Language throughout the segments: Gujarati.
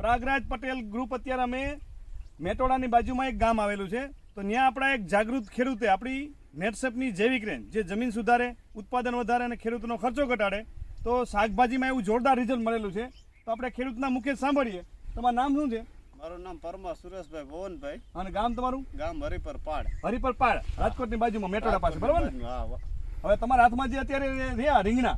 પ્રાગરાજ પટેલ ગ્રુપ અત્યારે અમે મેટોડાની બાજુમાં એક ગામ આવેલું છે. તો ત્યાં આપણા એક જાગૃત ખેડૂતે આપણી નેટસેપની જૈવિક રેન્જ જે જમીન સુધારે ઉત્પાદન વધારે અને ખેડૂતનો ખર્ચો ઘટાડે તો શાકભાજીમાં એવું જોરદાર રિઝલ્ટ મળેલું છે. તો આપણે ખેડૂતના મુખ્ય સાંભળીએ. તમારું નામ શું છે? મારું નામ પરમા સુરેશભાઈ ભવનભાઈ. અને ગામ તમારું? ગામ હરિપર પાડ હરિપર પાડ રાજકોટની બાજુમાં મેટોડા પાસે બરાબર ને? હા હવે તમારા હાથમાં જે અત્યારે રહ્યા રીંગણા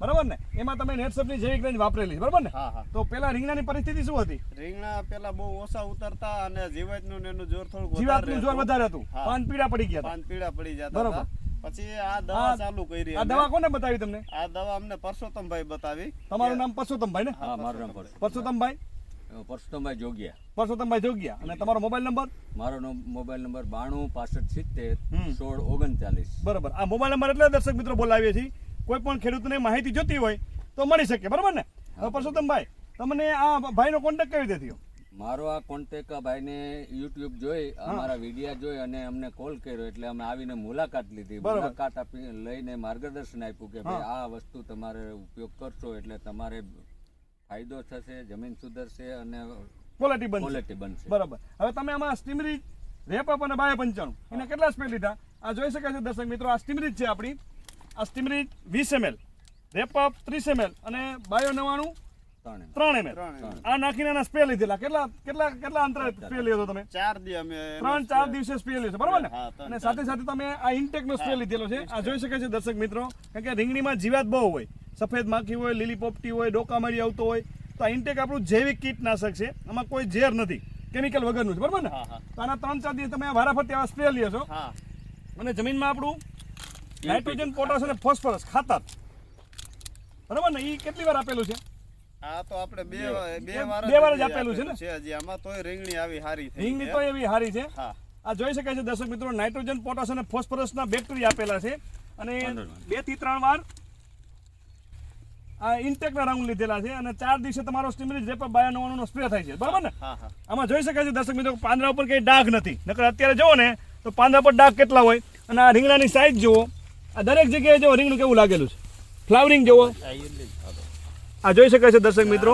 બરાબર ને? એમાં તમે નેટસેપની જૈવિક રેન્જ વાપરેલી બરાબર ને? તો પેલા રીંગણાની પરિસ્થિતિ શું હતી? રીંગણા પેલા બહુ ઓછા ઉતરતા અને જીવાતનું એનું જોર થોડું જીવાતનું જોર વધારે હતું. પાન પીડા પડી ગયા પાન પીડા પડી જતા બરોબર. પછી આ દવા ચાલુ કરી આ દવા કોને બતાવી તમને? આ દવા અમને પરસોત્તમભાઈ બતાવી. તમારું નામ પરસોત્તમભાઈ ને? હા મારું નામ પરસોત્તમભાઈ? પરસોત્તમભાઈ જોગિયા. પરસોત્તમભાઈ જોગિયા. અને તમારો મોબાઈલ નંબર મારો મોબાઈલ નંબર બાણું પાસઠ સિત્તેર સોળ ઓગણચાલીસ. બરાબર. આ મોબાઈલ નંબર એટલે દર્શક મિત્રો બોલાવીએ છીએ. કોઈ પણ ખેડૂતને માહિતી જોતી હોય તો મળી શકે. બરાબર ને? પરસોત્તમભાઈ તમને આ ભાઈનો કોન્ટેક્ટ કેવી રીતે થયો? મારો આ કોન્ટેક ભાઈને યુટ્યુબ જોઈ અમારા વિડીયા જોઈ અને અમને કોલ કર્યો એટલે અમે આવીને મુલાકાત લીધી. મુલાકાત આપી લઈને માર્ગદર્શન આપ્યું કે ભાઈ આ વસ્તુ તમારે ઉપયોગ કરશો એટલે તમારે ફાયદો થશે જમીન સુધરશે અને ક્વોલિટી બનશે. ક્વોલિટી બનશે. બરાબર. હવે તમે આમાં સ્ટીમરી રેપઅપ અને બાયો પંચાણું એના કેટલા સ્પેલ લીધા? આ જોઈ શકાય છે દર્શક મિત્રો આ સ્ટીમરીજ છે આપણી. આ સ્ટીમરીજ વીસ એમએલ. રેપઅપ ત્રીસ એમએલ અને બાયો નવાણું ત્રણે ત્રણ એમએલ. આ નાખીને એના સ્પ્રે લીધેલા. કેટલા કેટલા કેટલા અંતરે સ્પ્રે લીધો તમે? ચાર દી અમે ત્રણ ચાર દિવસે સ્પ્રે લીધો. બરાબર ને? અને સાથે સાથે તમે આ ઇન્ટેક નો સ્પ્રે લીધેલો છે. આ જોઈ શકે છે દર્શક મિત્રો કારણ કે રીંગણીમાં જીવાત બહુ હોય. સફેદ માખી હોય લીલી પોપટી હોય ડોકામારી આવતો હોય તો આ ઇન્ટેક આપણું જૈવિક કીટનાશક છે. આમાં કોઈ ઝેર નથી. કેમિકલ વગરનું છે બરાબર ને? હા હા. તો આના ત્રણ ચાર દિવસ તમે વારાફરતી આવા સ્પ્રે લ્યો છો. અને જમીનમાં આપણું નાઇટ્રોજન પોટાશ. અને ફોસ્ફરસ ખાતર. બરાબર ને? એ કેટલી વાર આપેલું છે? આ તો આપણે બે બે વાર બે વાર જ આપેલું છે ને? હજી. આમાં તોય રીંગણી આવી હારી થઈ રીંગણી છે. તો એવી હારી છે? આ જોઈ શકાય છે દર્શક મિત્રો નાઇટ્રોજન પોટાશ અને ફોસ્ફરસના બેક્ટેરિયા આપેલા છે. અને બેથી ત્રણ વાર આ ઇન્ટેકના રાઉન્ડ લીધેલા છે અને ચાર દિવસે તમારો સ્ટીમરી જે પણ બાયા નવાણુંનો સ્પ્રે થાય છે. બરાબર ને? આમાં જોઈ શકાય છે દર્શક મિત્રો પાંદરા ઉપર કંઈ ડાઘ નથી. નકર અત્યારે જુઓ ને તો પાંદરા પર ડાઘ કેટલા હોય? અને આ રીંગણાની સાઈઝ જુઓ. આ દરેક જગ્યાએ જો રીંગણું કેવું લાગેલું છે? ફ્લાવરિંગ જુઓ. આ જોઈ શકાય છે દર્શક મિત્રો?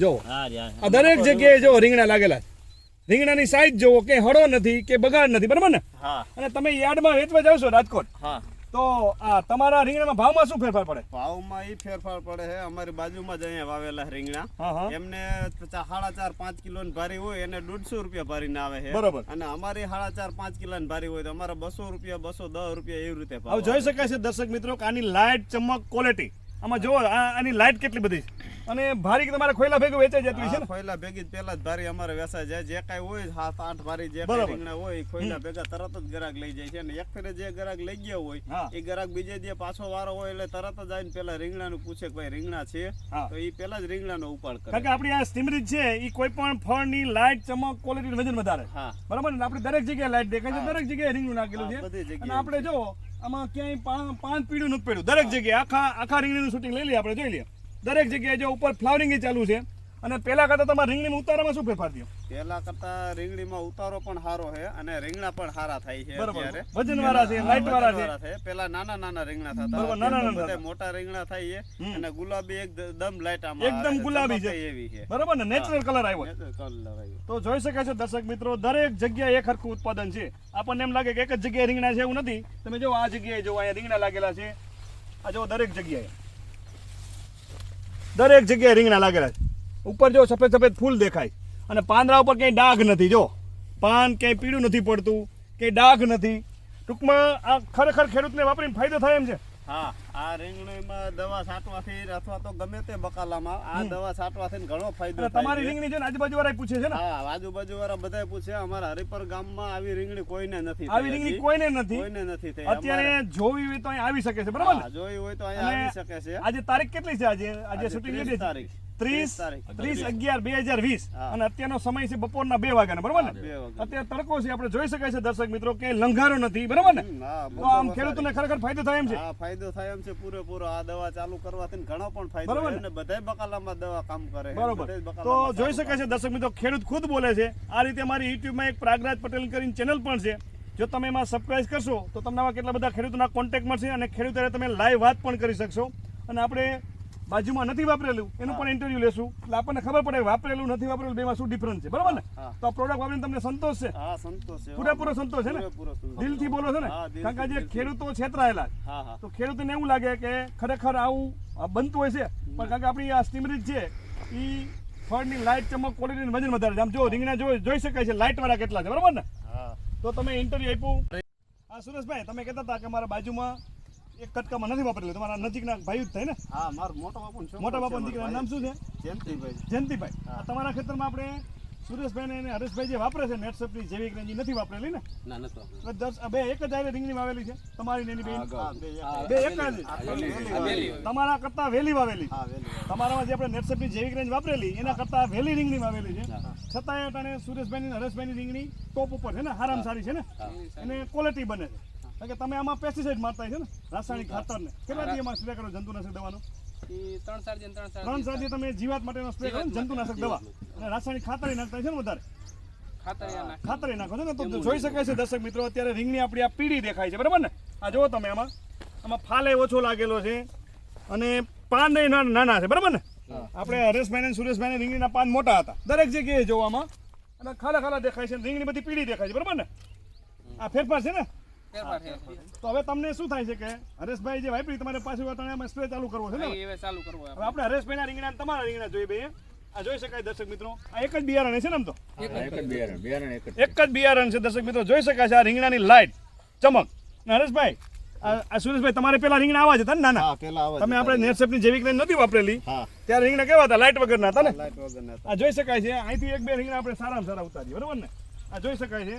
જુઓ. આ દરેક જગ્યાએ જો રીંગણા લાગેલા છે. રીંગણાની સાઈઝ જુઓ કે હળો નથી કે બગાડ નથી. બરાબર ને? અને તમે યાર્ડમાં વેચવા જાવ છો રાજકોટ. હા. તો આ તમારા રીંગણામાં ભાવમાં શું ફેરફાર પડે? ભાવમાં એ ફેરફાર પડે છે. અમારી બાજુમાં જ અહીંયા વાવેલા રીંગણા. એમને સાડા ચાર પાંચ કિલો ભારી હોય એને દોઢસો રૂપિયા ભરીને આવે છે. બરોબર. અને અમારી સાડા ચાર પાંચ કિલો ભારી હોય તો અમારે બસો રૂપિયા બસો દસ રૂપિયા એવી રીતે ભાવ જોઈ શકાય છે દર્શક મિત્રો કે આની લાઇટ ચમક ક્વોલિટી આમાં જોવો આની લાઇટ કેટલી બધી છે? અને ભારી તમારે ખોયલા ભેગું વેચાઈ જતું છે ને? ખોયલા ભેગી જ પેલા જ ભારી અમારે વેચાઈ જાય. જે કાંઈ હોય સાત આઠ ભારી જે. રીંગણા હોય ખોયલા ભેગા તરત જ ગ્રાહક લઈ જાય છે. અને એક ફેરે જે ગ્રાહક લઈ ગયા હોય એ ગ્રાહક બીજે દી પાછો વારો હોય એટલે તરત જ આવીને પેલા રીંગણાનું પૂછે કે ભાઈ રીંગણા છે? તો એ પેલા જ રીંગણાનો ઉપાડ કરે. કારણ કે આપણી આ સ્ટીમરીજ છે એ કોઈ પણ ફળની લાઇટ ચમક ક્વોલિટી વજન વધારે. બરાબર ને? આપણે દરેક જગ્યાએ લાઇટ દેખાય છે દરેક જગ્યાએ રીંગણું નાખેલું છે. બધી જગ્યાએ. અને આપણે જો આમાં ક્યાંય પાંચ પીડું નથી પડ્યું. દરેક જગ્યાએ આખા આખા રીંગણીનું શૂટિંગ લઈ લઈએ આપણે જોઈ લઈએ. દરેક જગ્યાએ જો ઉપર ફ્લાવરિંગ ચાલુ છે. અને પેલા કરતા તમારે રીંગણીમાં ઉતારામાં શું ફેરફાર થયો? પેલા કરતા રીંગણીમાં ઉતારો પણ સારો છે અને રીંગણા પણ સારા થાય છે અત્યારે. વજનવાળા છે લાઇટ વાળા છે. પેલા નાના નાના રીંગણા થતા બરોબર, નાના નાના બધા મોટા રીંગણા થાય છે અને ગુલાબી એકદમ લાઈટ આમાં એકદમ ગુલાબી છે. એવી છે. બરાબર ને? નેચરલ કલર આવ્યો. કલર તો આવ્યો. તો જોઈ શકાય છે દર્શક મિત્રો દરેક જગ્યાએ એક હરખું ઉત્પાદન છે. આપણને એમ લાગે કે એક જ જગ્યાએ રીંગણા છે એવું નથી. તમે જો આ જગ્યાએ જો અહીંયા રીંગણા લાગેલા છે. આ જો દરેક જગ્યાએ. દરેક જગ્યાએ રીંગણા લાગેલા છે. ઉપર જો સફેદ સફેદ ફૂલ દેખાય, અને પાંદડા ઉપર ક્યાંય ડાઘ નથી, જો. પાન ક્યાંય પીળું નથી પડતું, ક્યાંય ડાઘ નથી. ટૂંકમાં આ ખરેખર ખેડૂતને વાપરીને ફાયદો થાય એમ છે. હા આ રીંગણીમાં દવા છાંટવાથી અથવા તો ગમે તે બકાલામાં આ દવા છાંટવાથી ઘણો ફાયદો થાય તમારી રીંગણી છે. ને આજુબાજુ વાળા પૂછે છે ને? હા આજુબાજુ વાળા બધા પૂછે અમારા હરિપર ગામમાં આવી રીંગણી કોઈને નથી આવી રીંગણી કોઈને નથી? કોઈને નથી થઈ. અત્યારે જોવી હોય તો અહીં આવી શકે છે બરાબર જોવી હોય તો અહીં આવી શકે છે. આજે તારીખ કેટલી છે આજે? આજે આજે શૂટિંગ કેટલી તારીખ. ત્રીસ ત્રીસ અગિયાર. બે હજાર વીસ. અને અત્યારનો સમય છે બપોરના બે વાગ્યાનો બરાબર ને? અત્યારે તડકો છે આપણે જોઈ શકાય છે દર્શક મિત્રો કે લંઘારો નથી બરાબર ને? તો આમ ખેડૂતોને ખરેખર ફાયદો થાય એમ છે. ફાયદો થાય એમ છે પૂરેપૂરો આ દવા ચાલુ કરવાથી ઘણો પણ ફાયદો બરોબર ને? અને બધાય બકાલામાં દવા કામ કરે છે. તો જોઈ શકાય છે દર્શક મિત્રો ખેડૂત ખુદ બોલે છે. આ રીતે મારી યુટ્યુબમાં એક પ્રાગરાજ પટેલ કરીને ચેનલ પણ છે. જો તમે એમાં સબસ્ક્રાઈબ કરશો તો તમને આવા કેટલા બધા ખેડૂતોના કોન્ટેક્ટ મળશે અને ખેડૂતોને તમે લાઈવ વાત પણ કરી શકશો. અને આપણે બાજુમાં નથી વાપરેલું એનું પણ ઇન્ટરવ્યુ લેશું. એટલે આપણને ખબર પડે વાપરેલું નથી વાપરેલું બેમાં શું ડિફરન્સ છે? બરાબર ને? તો આ પ્રોડક્ટ વાપરીને તમને સંતોષ છે. પૂરેપૂરો સંતોષ છે ને? દિલથી બોલો છો ને? કારણ કે જે ખેડૂતો છેતરાયેલા તો ખેડૂતોને એવું લાગે કે ખરેખર આવું બનતું હોય છે. પણ કારણ કે આપણી આ સ્ટીમરીજ છે એ ફળની લાઇટ ચમક ક્વોલિટી વજન વધારે છે. આમ જો રીંગણા જોઈ જોઈ શકાય છે લાઇટ વાળા કેટલા છે. બરાબર ને? તો તમે ઇન્ટરવ્યુ આપ્યું. હા સુરેશભાઈ તમે કહેતા હતા કે મારા બાજુમાં એક કટકામાં નથી વાપરેલું. તમારા નજીકના ભાઈ જ થાય ને? હા મારો મોટો બાપુ મોટા બાપુ દીકરા નામ શું છે? જયંતિભાઈ. જયંતિભાઈ. તમારા ખેતરમાં આપણે સુરેશભાઈ ને હરેશભાઈ જે વાપરે છે નેટસપની જૈવિક રેન્જી નથી વાપરેલી ને? ના નથી દસ બે એક જ આરે રીંગણી વાવેલી છે? તમારી નેની બેન? બે એક. જ? તમારા કરતા વેલી વાવેલી. તમારામાં જે આપણે નેટસપની જૈવિક રેન્જ વાપરેલી એના કરતા વેલી રીંગણી વાવેલી છે. છતાંય અટાણે સુરેશભાઈ ની હરેશભાઈ ની રીંગણી ટોપ ઉપર છે ને? હારામ સારી છે ને? અને ક્વોલિટી બને છે. કે તમે આમાં પેસ્ટિસાઇડ મારતા છે ને રાસાયણિક ખાતર ને કેટલા દી એમાં સ્પ્રે કરો? જંતુનાશક દવાનો? ત્રણ ચાર દિન ત્રણ ત્રણ ચાર દી તમે જીવાત માટેનો સ્પ્રે કરો જંતુનાશક દવા. અને રાસાયણિક ખાતર નાખતા છે ને વધારે? ખાતર નાખે. છો ને તો જોઈ શકાય છે દર્શક મિત્રો અત્યારે રીંગની આપણી આ પીળી દેખાય છે બરાબર ને? આ જુઓ તમે આમાં. આમાં ફાલે ઓછો લાગેલો છે. અને પાન નાના છે બરાબર ને? આપણે હરેશભાઈ ને સુરેશભાઈ રીંગણીના પાન મોટા હતા. દરેક જગ્યાએ જોવામાં. અને ખાલા ખાલા દેખાય છે રીંગણી બધી પીળી દેખાય છે બરાબર ને? આ ફેરફાર છે ને? તો હવે તમને શું થાય છે કે હરેશભાઈ જે વાપરી તમારે પાછું વાતાવરણમાં સ્પ્રે ચાલુ કરવો છે ને? હવે ચાલુ કરવો હવે આપણે હરેશભાઈના રીંગણા તમારા રીંગણા જોઈએ બે. આ જોઈ શકાય દર્શક મિત્રો? આ એક જ બિયારણ છે ને આમ તો? એક જ બિયારણ. બિયારણ એક જ બિયારણ છે દર્શક મિત્રો જોઈ શકાય છે આ રીંગણાની લાઈટ ચમક. અને હરેશભાઈ આ આ સુરેશભાઈ તમારે પેલા રીંગણા આવા જ ને નાના? હા પેલા આવા તમે આપણે નેટસેપની જૈવિક રેન્જ નથી વાપરેલી? ત્યારે રીંગણા કેવા હતા? લાઈટ વગરના હતા ને? વગર આ જોઈ શકાય છે અહીંથી એક બે રીંગણા આપણે સારામાં સારા ઉતારીએ બરોબર ને? આ જોઈ શકાય છે.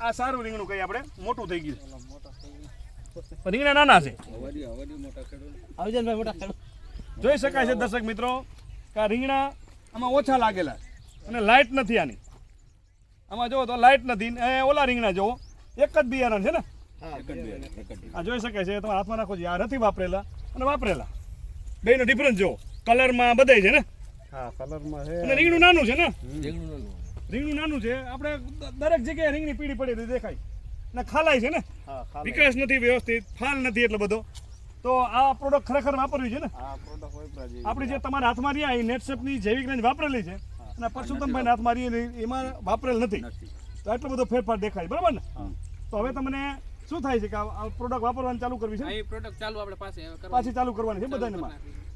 આ સારું રીંગણું કહીએ આપણે. મોટું થઈ ગયું. રીંગણા નાના છે. જોઈ શકાય છે દર્શક મિત્રો કે આ રીંગણા આમાં ઓછા લાગેલા અને લાઇટ નથી આની. આમાં જુઓ તો લાઇટ નથી. એ ઓલા રીંગણા જુઓ એક જ બિયારણ છે ને? આ જોઈ શકાય છે. તમારા હાથમાં નાખો છો. આ નથી વાપરેલા અને વાપરેલા. બેનો ડિફરન્સ જોવો. કલરમાં બધાય છે ને? હા કલરમાં છે. અને રીંગણું નાનું છે ને? રીંગણું નાનું. રીંગણું નાનું છે. આપણે દરેક જગ્યાએ રીંગણી પીળી પડી દેખાય. ને ખાલાય છે ને? વિકાસ નથી વ્યવસ્થિત ફાલ નથી એટલો બધો. તો આ પ્રોડક્ટ ખરેખર વાપરવી છે ને? આપણી જે તમારા હાથમાં રહ્યા એ નેટસેપની જૈવિક રેન્જ વાપરેલી છે. અને પરસોત્તમભાઈ હાથમાં રહી એમાં વાપરેલ નથી. નથી. તો એટલો બધો ફેરફાર દેખાય બરાબર ને? તો હવે તમને શું થાય છે કે આ પ્રોડક્ટ વાપરવાનું ચાલુ કરવી છે? એ પ્રોડક્ટ ચાલુ આપણે પાસે પાછી ચાલુ કરવાની છે બધાને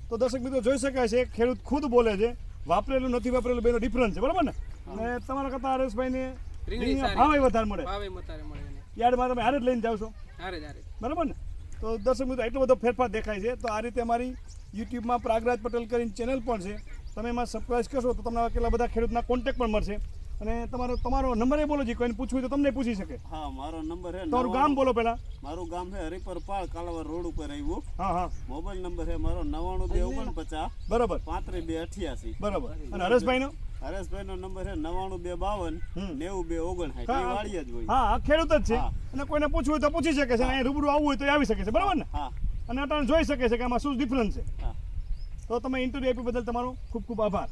તો દર્શક મિત્રો જોઈ શકાય છે ખેડૂત ખુદ બોલે છે વાપરેલું નથી વાપરેલું બેનો ડિફરન્સ છે બરાબર ને? અને તમારા કરતા હરેશભાઈને રીંગણી રીંગણા. ભાવે વધારે મળે. ભાવે વધારે મળે. યાર્ડમાં તમે હારે જ લઈને જાવ છો. હારે જ હારે. બરાબર ને? તો દર્શક મિત્રો એટલો બધો ફેરફાર દેખાય છે. તો આ રીતે અમારી યુટ્યુબમાં પ્રાગરાજ પટેલ કરીને ચેનલ પણ છે. તમે એમાં સબસ્ક્રાઈબ કરશો તો તમને કેટલા બધા ખેડૂતના કોન્ટેક્ટ પણ મળશે. અને તમારો તમારો નંબર એ બોલો જે કોઈને પૂછવું તો તમને પૂછી શકે. હા મારો નંબર છે તમારું ગામ બોલો પહેલા. મારું ગામ છે હરિપર પાળ કાલાવર રોડ ઉપર આવ્યું હા હા. મોબાઈલ નંબર છે મારો નવાણું બે ઓગણપચાસ બરોબર. પાંત્રીસ બે અઠ્યાસી. બરોબર. અને હરેશભાઈનો? હરેશભાઈ નો નંબર છે નવાણું બે બાવન. નેવું બે ઓગણસાઠ. હા, વાળી જ હોય. હા ખેડૂત જ છે. અને કોઈને પૂછવું હોય તો પૂછી શકે છે અહીં રૂબરૂ આવવું હોય તો આવી શકે છે. બરાબર ને? હા. અને અટાણે જોઈ શકે છે કે આમાં શું ડિફરન્સ છે. તો તમે ઇન્ટરવ્યુ આપી બદલ તમારો ખૂબ ખૂબ આભાર.